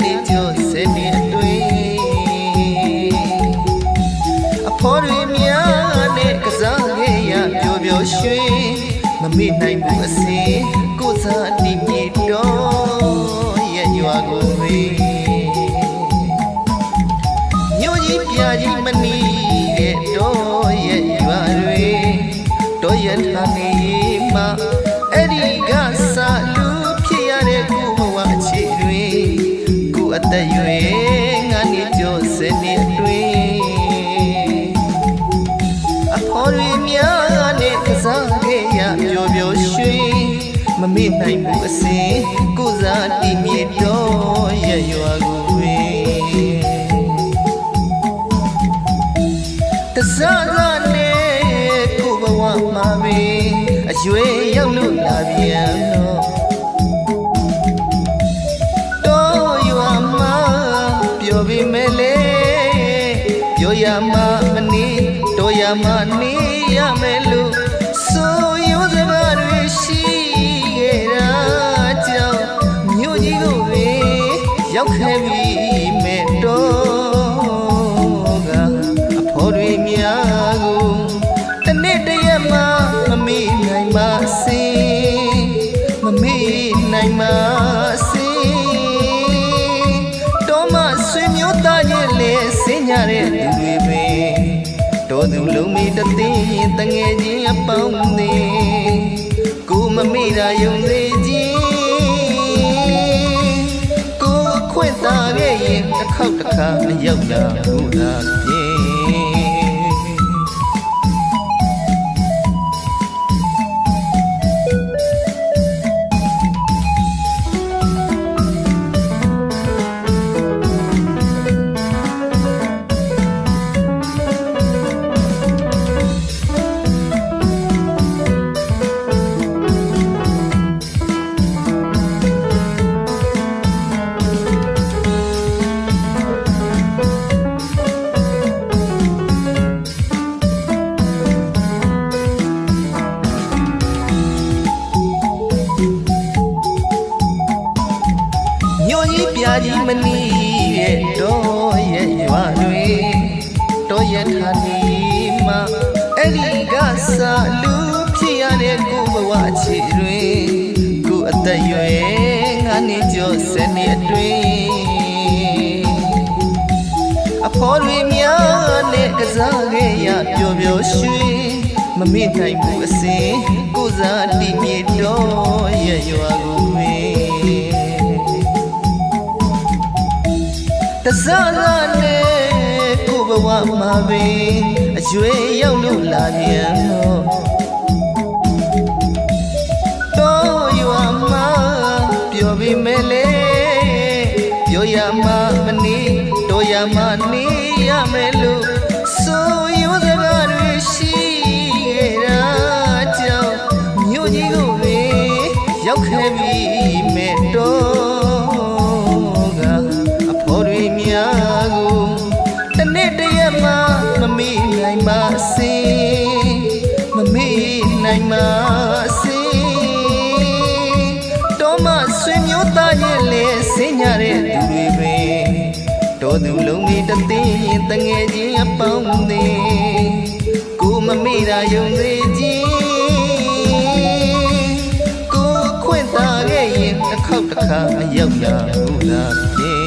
နေကြောဆယ်နှစ်အတွင်းအဖေါ်တွေများနဲ့ကစားခဲ့ရပျော်ပျော်ရွှင်မမေ့နိုင်ဘူးအစင်ကိုစားတိမြေတော်ရဲ့ရွာကိုဝေးမြို့ကြီးပြကြီးမနီးတဲ့တော့ရဲ့ရွာတွေတော့ရထားနေ တွေကိုအသက်ရွယ်ငါနေကြောစနေအတွင်းအဖေါ်တွေများနဲ့ကစားခဲ့ရပျော်ပျော်ရွှင်မမေ့နိုင်ဘူးအစင်ကိုစားတည်မြေတော့ရဲ့ရွာကိုဝေးတစားစားနဲ့ကိုဘဝမှာပဲအရွယ်ရောက်လို့လာပြ ပြောရမှာမနေတော့ရမှာနေရမယ်လို့ဆိုရိုးစကားတွေရှိခဲ့တာကြောင့်မြို့ကြီးကိုပဲရောက်ခဲ့ပြီမဲ့တော့ကအဖေါ်တွေများကိုတနေ့တရက်မှမမေ့နိုင်ပါစေမမေ့နိုင်ပါစေတော့မဆွေမျိုးသားရဲ့လေစင်ကြတဲ့သူတွေပဲ တော်သူလုံးမီတသိရင်တငယ်ချင်းအပေါင်းသေးကိုမမေ့တာယုံစေခြင်းကိုအခွင့်သာခဲ့ရင်တစ်ခေါက်တစ်ခါအရောက်လာဘူးလားပြေ ကြီးပြကြီးမနီးရဲ့တော့ရဲ့ရွာတွေတော့ရထားနေမှာအဲ့ဒီကစားလူဖြစ်ရတဲ့ကိုဘဝအခြေတွင်ကိုအသက်ရွယ်ငါနေကြောစနေအတွင်းအဖေါ်တွေများနဲ့ကစားခဲ့ရပျော်ပျော်ရွှင်မမေ့နိုင်ဘူးအစင်ကိုစားတိမြေတော့ရဲ့ရွာကိုဝေး တစားစားနဲ့ကိုဘဝမှာပဲအရွယ်ရောက်လို့လာပြန်တော့တော့ နိုင်ပါစေတော့မဆွေမျိုးသားရဲ့လေစင်ကြတဲ့သူတွေပဲတော်သူလုံးမီတသိရင်တငယ်ချင်းအပေါင်းသေးကိုမမေ့တာယုံစေခြင်းကိုခွင့်သာခဲ့ရင်တစ်ခေါက်တစ်ခါအရောက်လာဘူးလားပြေ